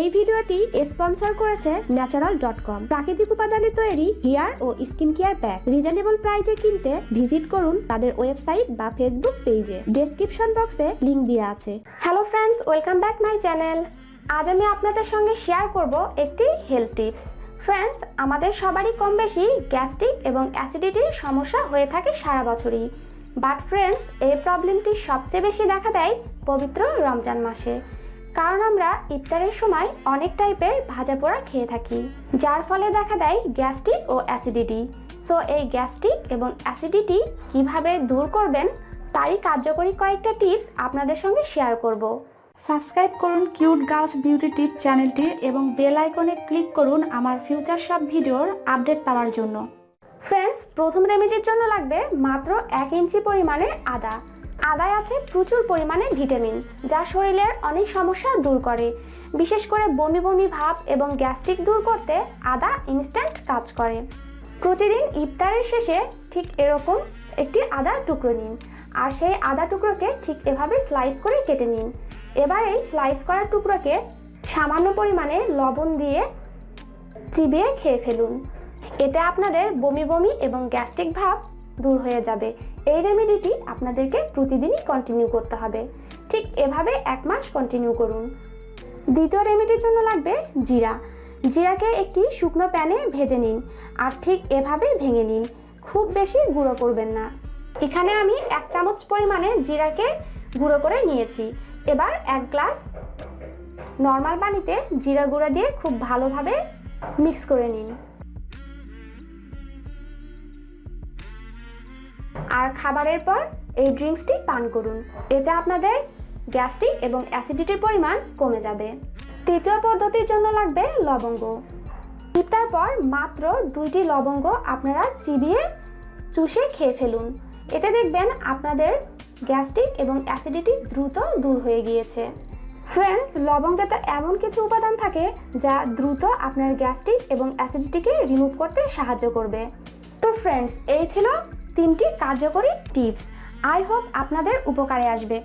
এই ভিডিওটি স্পন্সর করেছে ন্যাচারাল ডট কম প্রাকৃতিক উপাদানে তৈরি হেয়ার ও স্কিন কেয়ার প্যাক। রিজনেবল প্রাইজে কিনতে ভিজিট করুন তাদের ওয়েবসাইট বা ফেসবুক পেজে। ডেসক্রিপশন বক্সে লিংক দেওয়া আছে। Hello friends welcome back my channel আজ আমি আপনাদের সঙ্গে শেয়ার করব একটি হেলথ টিপস ফ্রেন্ডস আমাদের সবারই কম বেশি গ্যাস্ট্রিক এবং অ্যাসিডিটির সমস্যা হয়ে থাকে সারা বছরই। বাট ফ্রেন্ডস এই প্রবলেমটি সবচেয়ে বেশি দেখা দেয় পবিত্র রমজান মাসে। কারণ আমরা ইফতারের সময় অনেক টাইপের ভাজা পোড়া খেয়ে থাকি যার ফলে দেখা দেয় গ্যাস্ট্রিক ও অ্যাসিডিটি। সো এই গ্যাস্ট্রিক এবং অ্যাসিডিটি কীভাবে দূর করবেন তারই কার্যকরী কয়েকটা টিপস আপনাদের সঙ্গে শেয়ার করব। সাবস্ক্রাইব করুন কিউট গার্লস বিউটি টিপ চ্যানেলটি এবং বেল আইকনে ক্লিক করুন আমার ফিউচার সব ভিডিওর আপডেট পাওয়ার জন্য। ফ্রেন্ডস প্রথম রেমেডির জন্য লাগবে মাত্র এক ইঞ্চি পরিমাণে আদা। আদায় আছে প্রচুর পরিমাণে ভিটামিন, যা শরীরের অনেক সমস্যা দূর করে। বিশেষ করে বমি বমি ভাব এবং গ্যাস্ট্রিক দূর করতে আদা ইনস্ট্যান্ট কাজ করে। প্রতিদিন ইফতারের শেষে ঠিক এরকম একটি আদা টুকরো নিন, আর সেই আদা টুকরোকে ঠিক এভাবে স্লাইস করে কেটে নিন। এবার এই স্লাইস করা টুকরোকে সামান্য পরিমাণে লবণ দিয়ে চিবিয়ে খেয়ে ফেলুন। এতে আপনাদের বমি বমি এবং গ্যাস্ট্রিক ভাব দূর হয়ে যাবে। এই রেমেডিটি আপনাদেরকে প্রতিদিনই কন্টিনিউ করতে হবে। ঠিক এভাবে এক মাস কন্টিনিউ করুন। দ্বিতীয় রেমেডির জন্য লাগবে জিরা। জিরাকে একটি শুকনো প্যানে ভেজে নিন আর ঠিক এভাবে ভেঙে নিন। খুব বেশি গুঁড়ো করবেন না। এখানে আমি এক চামচ পরিমাণে জিরাকে গুঁড়ো করে নিয়েছি। এবার এক গ্লাস নর্মাল পানিতে জিরা গুঁড়ো দিয়ে খুব ভালোভাবে মিক্স করে নিন। আর খাবারের পর এই ড্রিঙ্কসটি পান করুন। এতে আপনাদের গ্যাস্ট্রিক এবং অ্যাসিডিটির পরিমাণ কমে যাবে। তৃতীয় পদ্ধতির জন্য লাগবে লবঙ্গ। ইফতার পর মাত্র দুইটি লবঙ্গ আপনারা চিবিয়ে চুষে খেয়ে ফেলুন। এতে দেখবেন আপনাদের গ্যাস্ট্রিক এবং অ্যাসিডিটি দ্রুত দূর হয়ে গিয়েছে। ফ্রেন্ডস লবঙ্গেতে এমন কিছু উপাদান থাকে যা দ্রুত আপনার গ্যাস্ট্রিক এবং অ্যাসিডিটিকে রিমুভ করতে সাহায্য করবে। তো ফ্রেন্ডস এই ছিল তিনটি কার্যকরী টিপস আই হোপ আপনাদের উপকারে আসবে।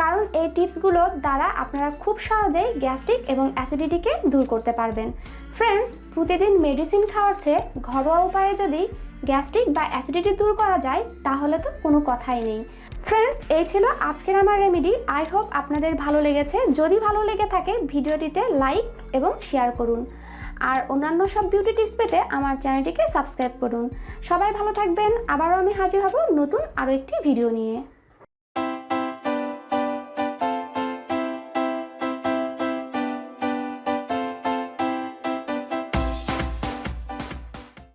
কারণ এই টিপসগুলো দ্বারা আপনারা খুব সহজেই গ্যাস্ট্রিক এবং অ্যাসিডিটিকে দূর করতে পারবেন। ফ্রেন্ডস প্রতিদিন মেডিসিন খাওয়ার চেয়ে ঘরোয়া উপায়ে যদি গ্যাস্ট্রিক বা অ্যাসিডিটি দূর করা যায়, তাহলে তো কোনো কথাই নেই। ফ্রেন্ডস এই ছিল আজকের আমার রেমেডি আই হোপ আপনাদের ভালো লেগেছে। যদি ভালো লেগে থাকে, ভিডিওটিতে লাইক এবং শেয়ার করুন। আর অন্যান্য সব বিউটি টিপস পেতে আমার চ্যানেলটিকে সাবস্ক্রাইব করুন। সবাই ভালো থাকবেন, আবারও আমি হাজির হব নতুন আরও একটি ভিডিও নিয়ে।